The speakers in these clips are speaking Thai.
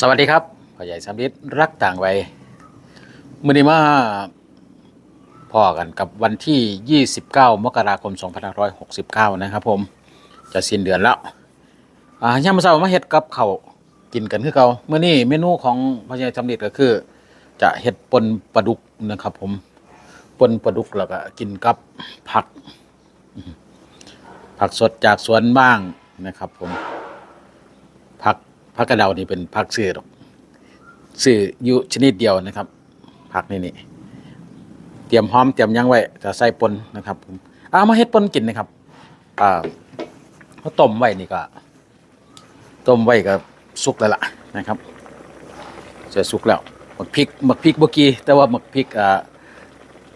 สวัสดีครับพ่อใหญ่สำลิดรักต่างวัยมื่อนี้มาพ่อกันกับวันที่ 29 มกราคม 2569 นะครับผมจะสิ้นเดือนแล้วอ่ายามมื้อเช้ามาเฮ็ดกับเขากินกันคือเก่ามื้อนี้เมนูของพ่อใหญ่สำลิดก็คือ จะเฮ็ดปนปลาดุกนะครับ ผมปนปลาดุกแล้วก็กินกับผัก ผักสดจากสวนบ้างนะครับผม ผักกระเดานี่เป็นผักซื้อดอกซื้ออยู่ชนิดเดียวนะครับผักนี่นี่เตรียมหอมเตรียมยังไว้จะใส่ปนนะครับผมเอามาเฮ็ดปนกินนะครับอ่าเขาต้มไว้นี่ก็ต้มไว้ก็สุกแล้วล่ะนะครับจะสุกแล้วหมักพริกหมักพริกเมื่อกี้แต่ว่าหมักพริกอ่า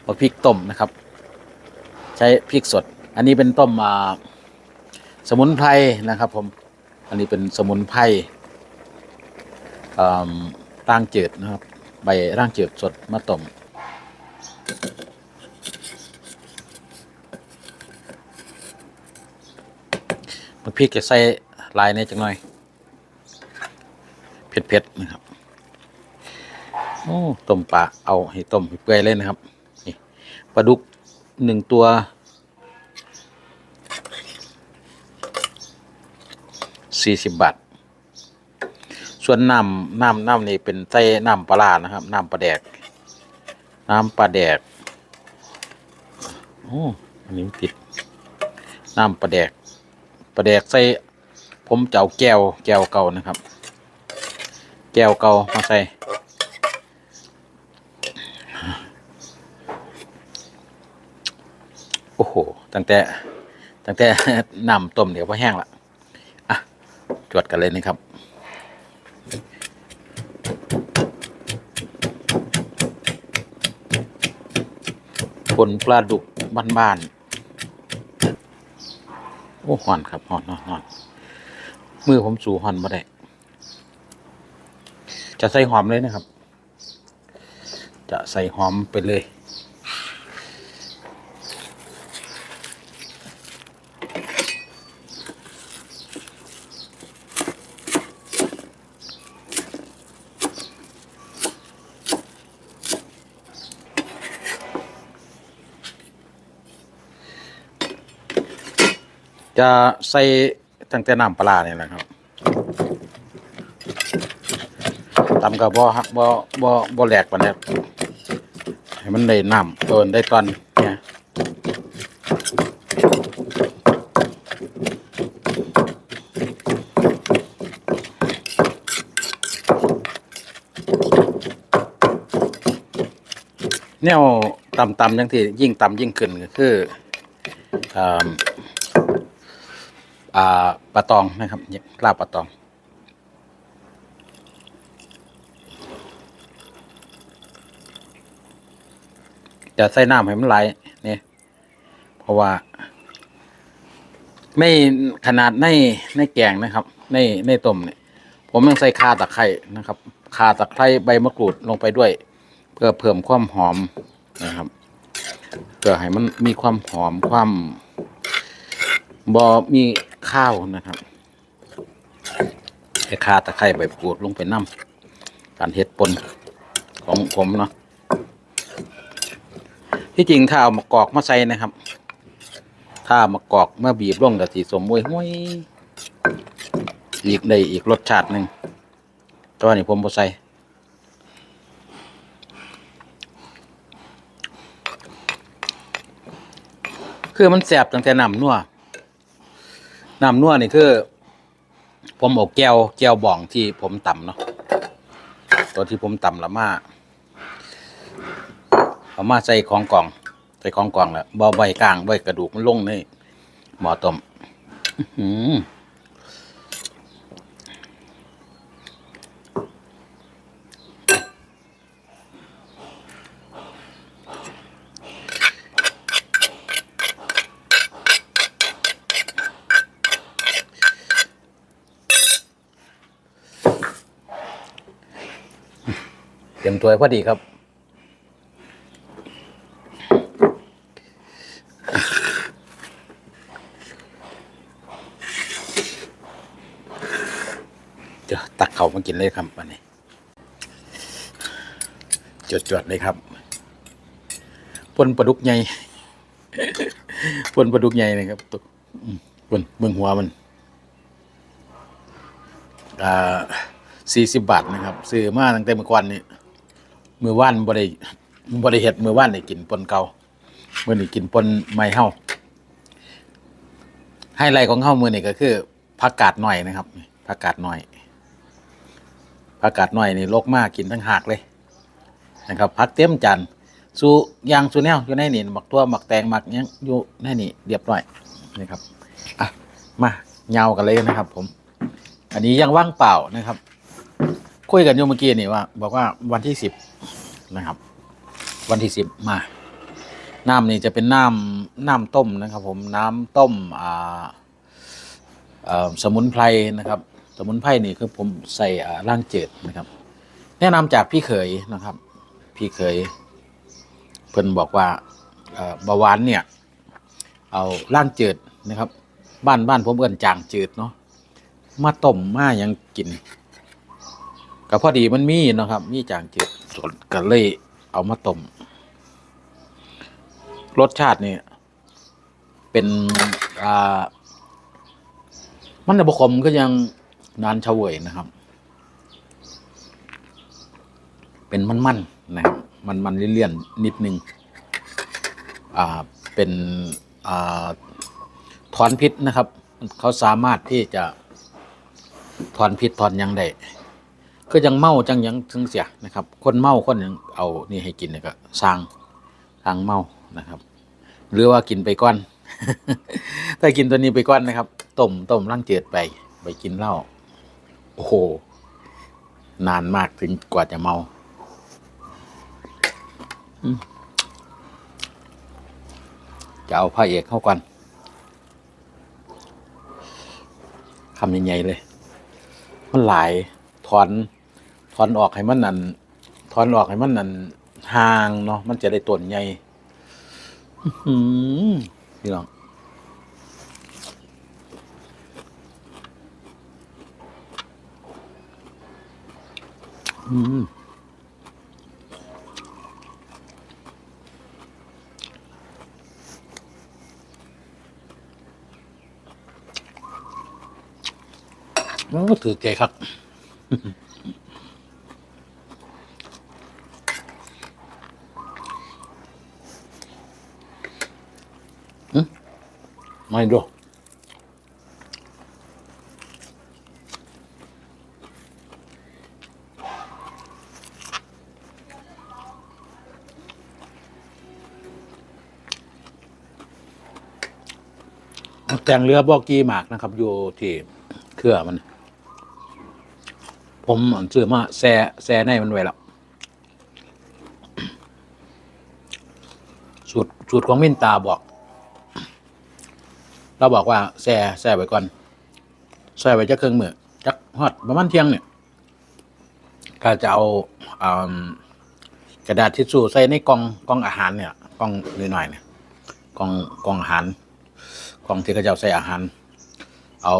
หมักพริกต้มนะครับ ใช้พริกสด อันนี้เป็นต้มอ่าสมุนไพรนะครับ ผม อันนี้เป็นสมุนไพร ร่างจืดนะครับ ใบร่างจืดสดมาต้มมันพริกจะใส่ลายในจังหน่อย เผ็ดๆนะครับ โอ้ต้มปลาเอาให้ต้มให้เปื่อยเลยนะครับนี่ปลาดุกหนึ่งตัวสี่สิบบาท ส่วนน้ำน้ำน้ำนี่เป็นไส้น้ำปลานะครับ น้ำปลาแดก น้ำปลาแดกโอ้อันนี้ติด น้ำปลาแดกปลาแดกใส่ผมเจะเอาแก้วแก้วเก่านะครับ แก้วเก่ามาใส่โอ้โห ตั้งแต่ ตั้งแต่น้ำต้มเดี๋ยวพอแห้งละอะ จวดกันเลยนะครับ ผลปลาดุกบ้านๆ โอ้ห่อนครับห่อนหอนหอนมือผมสู่หอนมาได้ จะใส่หอมเลยนะครับ จะใส่หอมไปเลย จะใส่ตั้งแต่น้ำปลาเนี่ยแหละครับตำกับบ่ฮักบ่บ่บ่แหลกปานนี้ให้มันได้น้ำเอินได้ตอนเนี่ยแนวตำตำๆจังที่ยิ่งตำยิ่งขึ้นก็คืออ่าอ่า ปลาตองนะครับลาบปลาตอง จะใส่น้ำให้มันไหลเนี่ยเพราะว่า ไม่ขนาดในในแกงนะครับ ในในต้มเนี่ย ผมยังใส่คาตะไคร่นะครับคาตะไคร่ใบมะกรูดลงไปด้วย เพื่อเพิ่มความหอมนะครับเพื่อให้มันมีความหอมความบอมี ข้าวนะครับไอ้คาตะไคร้ใบปูดลงไปน้ำการเฮ็ดปนของผมเนาะที่จริงถ้าเอามากอกมาใส่นะครับ ถ้ามากอกมาบีบลงกับสีสมมวยห้วยอีกได้อีกรสชาติหนึ่งตอนนี้ผมบ่ใส่คือมันแสบตั้งแต่น้ำนัว น้ำนัวนี่คือ ผมเอาแก้วแก้วบ่องที่ผมต่ำเนาะตัวที่ผมต่ำละมาเอามาใส่ของกล่องใส่ของกล่องแล้วบ่ใบกลางใบกระดูกมันลงในหมอต้มอื ตรียมตัวให้พอดีครับเดี๋ยวตักเขามากินเลยครับวันนี้จวดๆเลยครับปนปลาดุกใหญ่ปนปลาดุกใหญ่นะครับตัวอืมปนเบื้องหัวมันอ่าสี่สิบบาทนะครับ ซื้อมาตั้งแต่เมื่อก่อนนี้ มือว่านบริบริเห็ดมือว่านได้กินปนเก่าเมื่อนี้กินปนไม่เฮาให้ไลท์ของเฮามือนี่ก็คือผักกาดหน่อยนะครับผักกาดหน่อยผักกาดหน่อยนี่ลกมากกินทั้งหากเลยนะครับผักเต็มจานสูยางสูแนวอยู่ในนี่หมักตัวหมักแตงหมักยังอยู่ในนี่เรียบร้อยนะครับอะมาเงากันเลยนะครับ ผม อันนี้ยังว่างเปล่านะครับ คุยกันอยู่เมื่อกี้นี่ว่า บอกว่าวันที่สิบนะครับ วันที่สิบมา น้ำนี่จะเป็นน้ำน้ำต้มนะครับ ผมน้ำต้มอ่าสมุนไพรนะครับ สมุนไพรนี่คือผมใส่อ่าร่างเจิดนะครับ แนะนำจากพี่เขยนะครับ พี่เขยเพิ่นบอกว่าเอ่อเบาหวานเนี่ย เอาร่างเจิดนะครับ บ้านบ้านผมเอิ้นจางจืดเนาะมาต้มมายังกิน ก็พอดีมันมีนะครับ มีจางจืดก็เลยเอามาต้มรสชาตินี่เป็นอ่ามันจะบขมก็ยังนานเฉวยนะครับ เป็นมันๆนะครับ มันๆเลี่ยนๆนิดนึงอ่าเป็นอ่าถอนพิษนะครับ เขาสามารถที่จะถอนพิษถอนยังได้ ก็ยังเมาจังยังถึงเสียนะครับ คนเมาคนยังเอานี่ให้กินเนี่ยก็สร้างสร้างเมานะครับ หรือว่ากินไปก้อน ถ้ากินตัวนี้ไปก้อนนะครับต้มต้มร่างเจืดไปไปกินเหล้าโอ้โห นานมากถึงกว่าจะเมาจะเอาพระเอกเข้าก่อนคำใหญ่ๆเลย มันหลายถอน ถอนออกให้มันนั่นถอนออกให้มันนั่นห่างเนาะมันจะได้ต้นใหญ่พี่น้องอืมมันก็ถือใจครับ ไม่ดูแต่งเรือบอกกี้หมากนะครับ อยู่ที่เครือมัน ผมซื้อมาแซ่แซ่ในมันไว้แล้วสูตรสูตรของมินตาบอก เราบอกว่าแช่แช่ไว้ก่อนแช่ไว้จักเครื่องมือจักฮอดประมาณเที่ยงเนี่ยก็จะเอาอ่ากระดาษทิชชู่ใส่ในกล่องกล่องอาหารเนี่ยกล่องนิดหน่อยเนี่ยกล่องกล่องอาหารกล่องที่เขาจะเอาใส่อาหาร เอา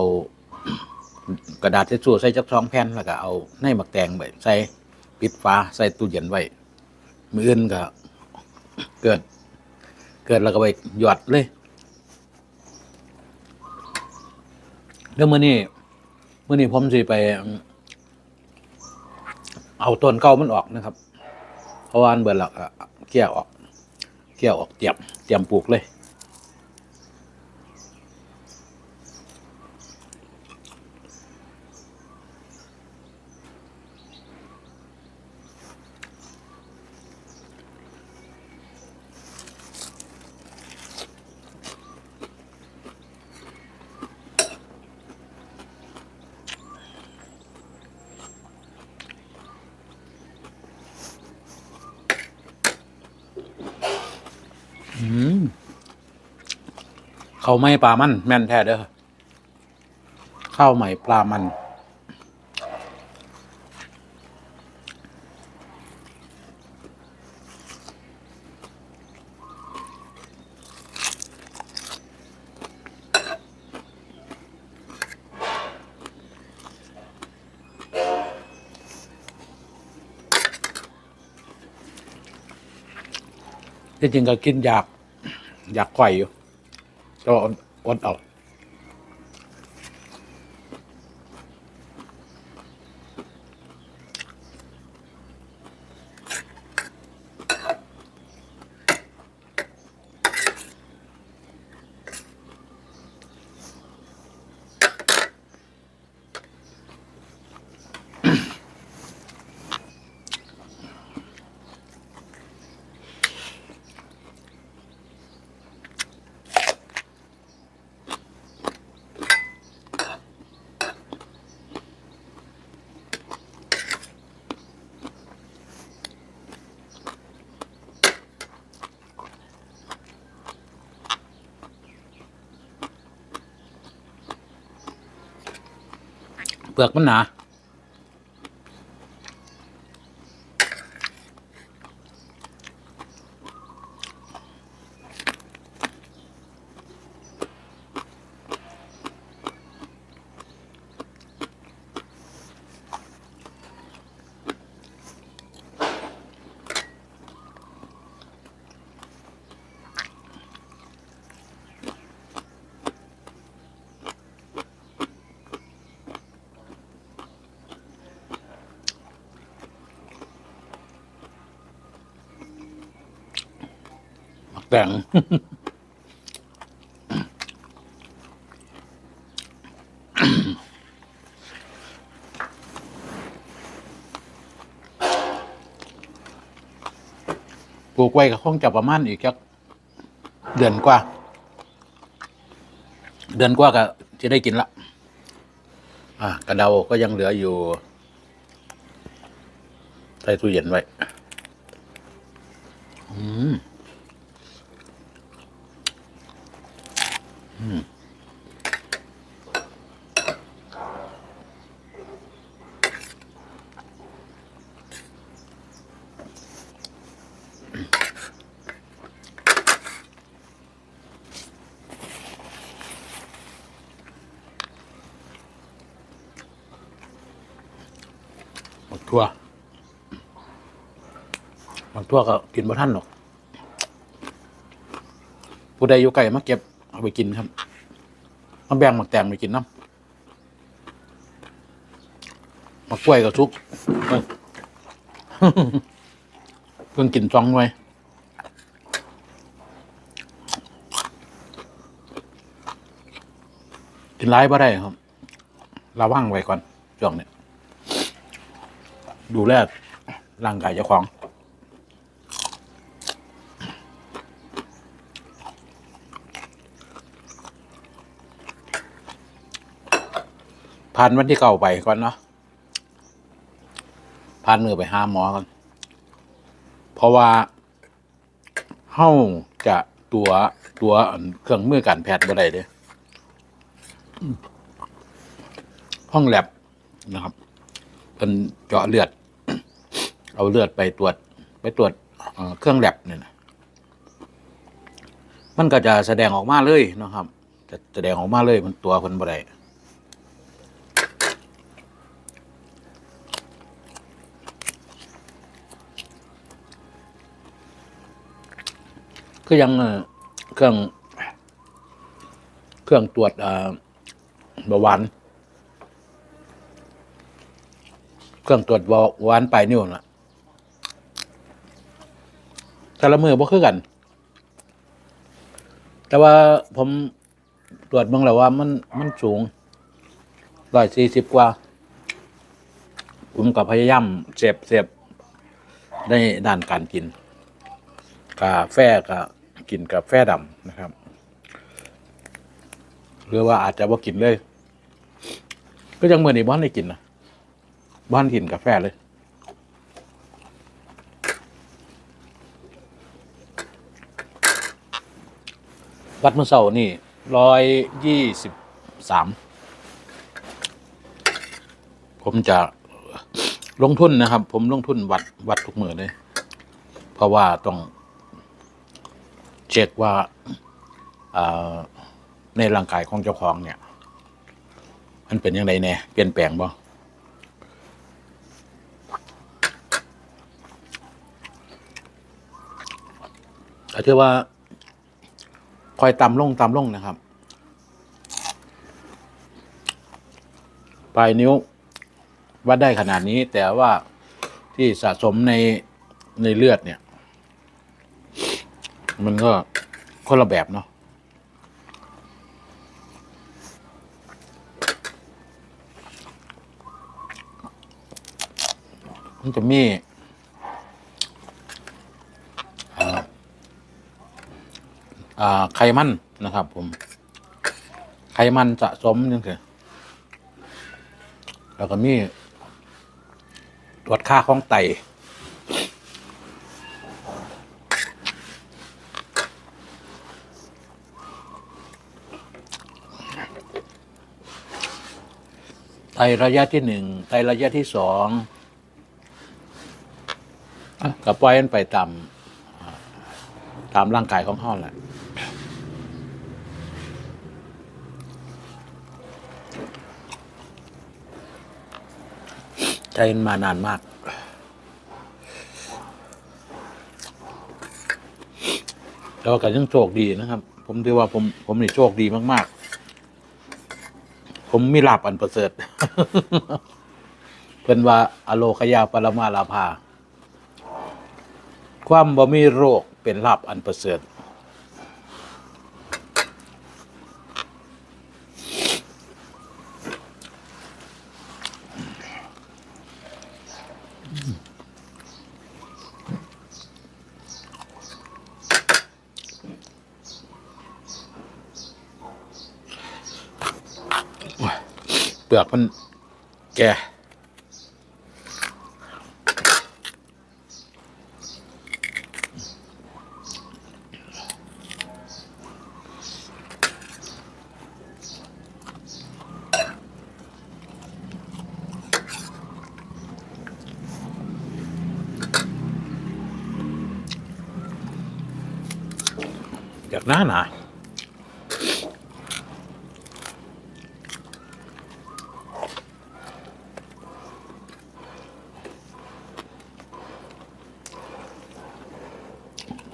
กระดาษทิชชู่ใส่จักสองแผ่นแล้วก็เอาในหมักแตงไปใส่ปิดฝาใส่ตู้เย็นไว้มืออื่นก็เกิด เกิดแล้วก็ไปหยอดเลย แล้วมื่อนี้มื่อนี้ผมสิไป เอาต้นเก่ามันออกนะครับเพราะว่าอันเบิดหลักเกี่ยวออก เกี่ยวออกเตรียมเตรียมปลูกเลย เข้าวไหม่ปลามัน แม่นแท้เด้อข้าวใหม่ปลามัน ที่จริงก็กินอยาก อยากไข่อยู่ก็อดอดเอา ปลือกมันหนา แต่งปลูกไว้ก็คงจะประมาณอีกจักเดือนกว่า เดือนกว่าก็จะได้กินละอ่ากระเดาก็ยังเหลืออยู่ใส่ตู้เย็นไว้ อืม หมกทั่วก็กินบ่ท่านหรอก ผู้ใดอยู่ไกลมาเก็บเอาไปกินครับมาแบ่งหมักแตงไปกินน้ำหมักกล้วยกับทุกเอ้ยเพิ่งกินซองไว้กินร้ายบ่ได้ครับระวังไว้ก่อนช่วงเนี้ยดูแลร่างกายเจ้าของ ผ่านวันที่เก่าไปก่อนเนาะผ่านมือไปหาหมอก่อนเพราะว่าเฮาจะตัวตัวเครื่องมือการแพทย์บ่ได้เด้ห้องแลบนะครับเป็นเจาะเลือด เอาเลือดไปตรวจ ไปตรวจเครื่องแลบเนี่ยนะมันก็จะแสดงออกมาเลยนะครับ จะแสดงออกมาเลยมันตัวคนบ่ได้ ก็ยังเครื่อง เครื่องตรวจเอ่อเบาหวานเครื่องตรวจเบาหวานไปลายนิ้วน่ะแต่ละมือบ่คือกัน แต่ว่าผมตรวจเบิ่งแล้วว่ามันมันสูงร้อยสี่สิบกว่า ผมก็พยายามเสพเสพในด้านการกิน กาแฟก็ กินกาแฟดำนะครับ หรือว่าอาจจะว่ากินเลย ก็ยังเมื่อนี้บ้านได้กินนะบ้านกินกาแฟเลยวัดเมื่อเสาร์นี่ร้อยยี่สิบสามผมจะลงทุนนะครับ ผมลงทุนวัดวัดทุกมือเลย เพราะว่าต้อง เช็คว่าในร่างกายของเจ้าของเนี่ย มันเป็นยังไงแน่เปลี่ยนแปลงบ่อก็ถือว่าคอยตำลงตำลงนะครับ ปลายนิ้ววัดได้ขนาดนี้ แต่ว่าที่สะสมในในเลือดเนี่ย มันก็คนละแบบเนาะมันจะมีอ่าไขมันนะครับ ผม ไขมันสะสมยังไงแล้วก็มีตรวจค่าของไต ไตระยะที่หนึ่งไตระยะที่สองอะก็ปล่อยมันไปตามอ่าตามร่างกายของห้อแหละใจมันมานานมากแต่ว่าก็ยังโชคดีนะครับ ผมถือว่าผมผมนี่โชคดีมาก ๆ ผมมีลาบอันประเสริฐ เพิ่นว่าอโลคยาปรมาลาภา ความบ่มีโรคเป็นลาบอันประเสริฐ เปลือกมันแก่ จากหน้าหนา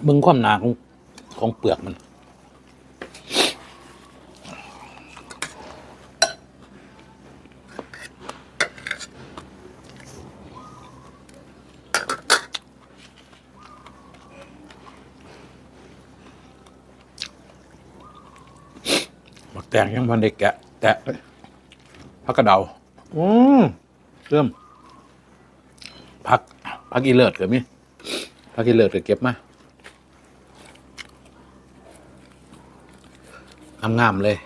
มึง ความหนาของของเปลือกมันหมักแตงยังพันเด็กแกะ แตะเลยพักกระเดา อืมเริ่มพักพักอีเลิศเกิดมิพักอีเลิศเกิดเก็บมา งามๆเลย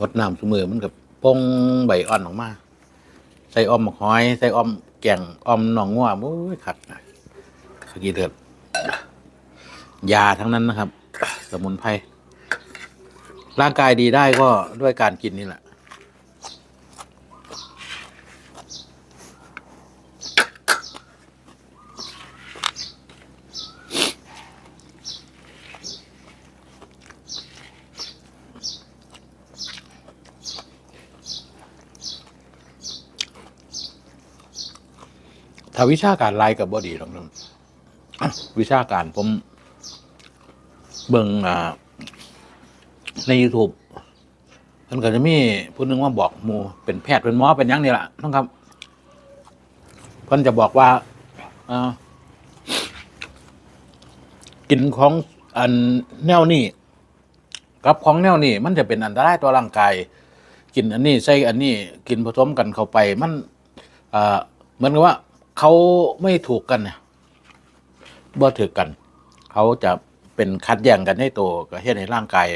วดน้ำสมือมันกับปงใบอ่อนออกมา ใส่อ้อมหอยใส่อ้อมแกงอ้อมหนองง่วโอ้ยขัดขกีเถิดยาทั้งนั้นนะครับ สมุนไพรร่างกายดีได้ก็ด้วยการกินนี่แหละ ถ้าวิชาการไล่กับบอดีตรงนั้นวิชาการผมเบิ่งใน YouTube มันก็จะมีผู้หนึงว่าบอกหมูเป็นแพทย์เป็นหมอเป็นยังนี่แหละน้องครับเพิ่นจะบอกว่ากินของอันแนวนี้กับของแนวนี้มันจะเป็นอันตรายต่อร่างกาย กินอันนี้ใส่อันนี้ กินผสมกันเข้าไป มันเหมือนกับว่า เขาไม่ถูกกันเนี่ยบ่ถือกัน เขาจะเป็นคัดแย่งกันให้โตก็เฮ็ดให้ร่างกาย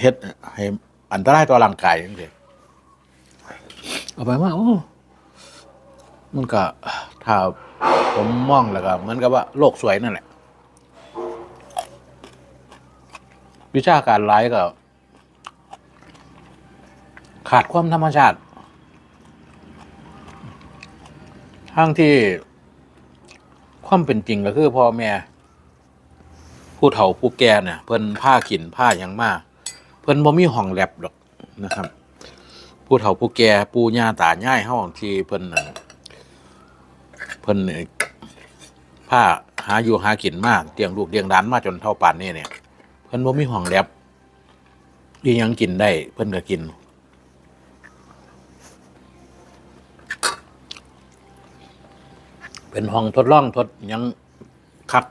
เฮ็ดให้อันตรายต่อร่างกายจังซี่เอาไปว่าโอ้มันก็ถ้าผมมองแล้วก็เหมือนกับว่าโลกสวยนั่นแหละ วิชาการร้ายก็ ขาดความธรรมชาติ ทั้งที่ความเป็นจริงก็คือพ่อแม่ผู้เฒ่าผู้แก่เนี่ยเพิ่นผ้าขินผ้ายังมาเพิ่นบ่มีห้องแลบดอกนะครับ ผู้เฒ่าผู้แก่ปู่ย่าตายายเฮาที่เพิ่นนั่นเพิ่นนี่ผ้าหาอยู่หากินมากเตียงลูกเตียงร้านมาจนเท่าป่านนี้เนี่ย เพิ่นบ่มีห้องแลบอีหยังกินได้ เพิ่นก็กิน เป็นห้องทดลองทดยังคัก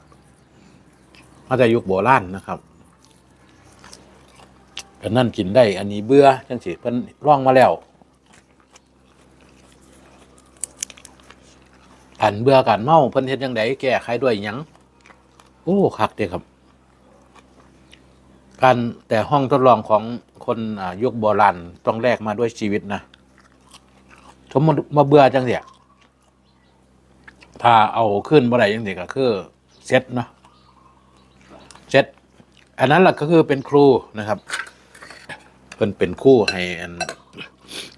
มาแต่ยุคโบราณนะครับอันนั่นกินได้ อันนี้เบื่อจังสิเพิ่นลองมาแล้ว อันเบื่อกันเมาเพิ่นเฮ็ดจังไดแก้ไขด้วยหยังโอ้คักเด้ครับ การแต่ห้องทดลองของคนยุคโบราณต้องแลกมาด้วยชีวิตนะสมมติมาเบื่อจังเสีย ถ้าเอาขึ้นบ่ได้จังเสียก็คือเซตเนาะเซตอันนั้นแหละก็คือเป็นครูนะครับเพิ่นเป็นครูให้อัน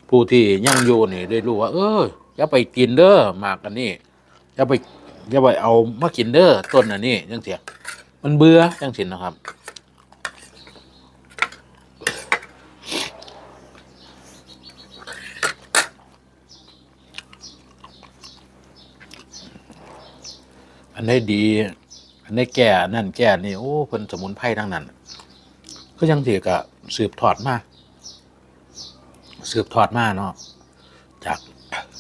ผู้ที่ยั่งอยู่นี่ได้รู้ว่า เอออย่าไปกินเด้อมากอันนี้อย่าไปอย่าไปเอามากินเด้อต้นอันนี้จังเสียมันเบื่อจังสินะครับ นนี้ดี อันนี้แก่นั่นแก่นี่โอ้เพิ่นสมุนไพรทั้งนั้นก็ยังเถือกะสืบทอดมาสืบทอดมาเนาะจาก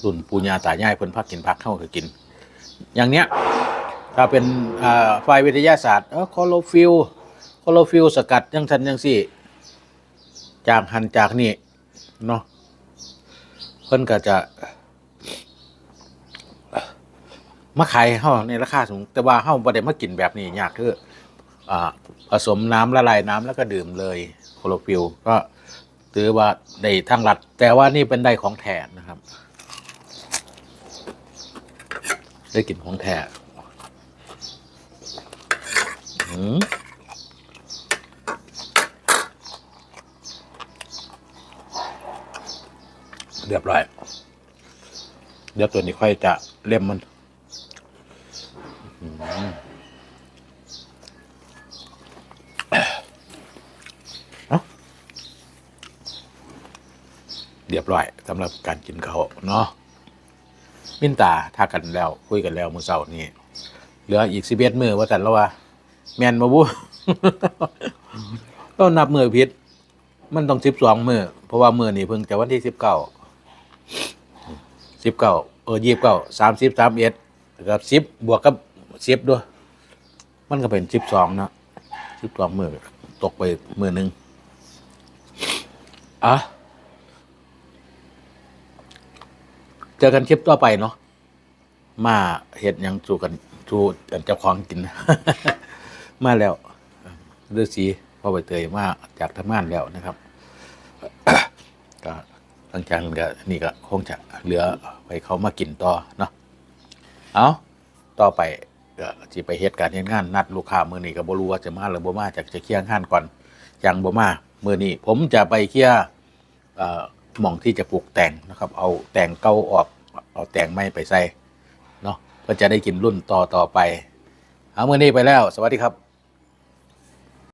รุ่นปูญาตายายเพิ่นพักกินพักเข้าก็กิน อย่างเนี้ยถ้าเป็นอ่าฝ่ายวิทยาศาสตร์เออคลอโรฟิลคลอโรฟิลสกัดยังทันยังสี่จากหันจากนี่เนาะเพิ่นก็จะ มาขายให้เฮาในราคาสูง แต่ว่าเฮาบ่ได้มากินแบบนี้ยากคืออ่าผสมน้ำละลายน้ำแล้วก็ดื่มเลยโคโลฟิลก็ถือว่าได้ทางรัด แต่ว่านี่เป็นได้ของแท้นะครับ ได้กลิ่นของแท้อืมเรียบร้อย เดี๋ยวตัวนี้ค่อยจะเล่มมัน รียบร้อยสำหรับการกินเขาวเนาะมินตาถ้ากันแล้วคุยกันแล้วมื้อเช้านี้เหลืออีกสิบเอ็ดมือว่าสันแล้วว่า แมนมาบุต้องนับมือผิดมันต้องสิบสองมือเพราะว่ามือนี่เพิ่งจะวันที่สิบเก้าสิบเก้าเออยี่สิบเก้าสามสิบสามเอ็ดกับสิบบวกกับสิบด้วย มันก็เป็นสิบสองนะสิบสองมือตกไปมือหนึ่งอะ เจอกันคลิปต่อไปเนาะมาเห็ดยังสู่กันสู่กันเจ้าของกิน มาแล้วฤาษีพ่อใบเตยมาจากทำงานแล้วนะครับก็หลังจากนั้นก็นี่ก็คงจะเหลือไปเขามากินต่อเนาะเอาต่อไปก็จะไปเฮ็ดการเฮ็ดงานนัดลูกค้ามือนี้ก็บ่รู้ว่าจะมาหรือบ่มาจากจะเคลียร์งานก่อนยังบ่มามือนี้ผมจะไปเคลียร์ หม่องที่จะปลูกแต่งนะครับ เอาแตงเก้าออกเอาแตงไม่ไปใส่เนาะเพื่อจะได้กินรุ่นต่อต่อไป เอาเมือนี้ไปแล้ว สวัสดีครับ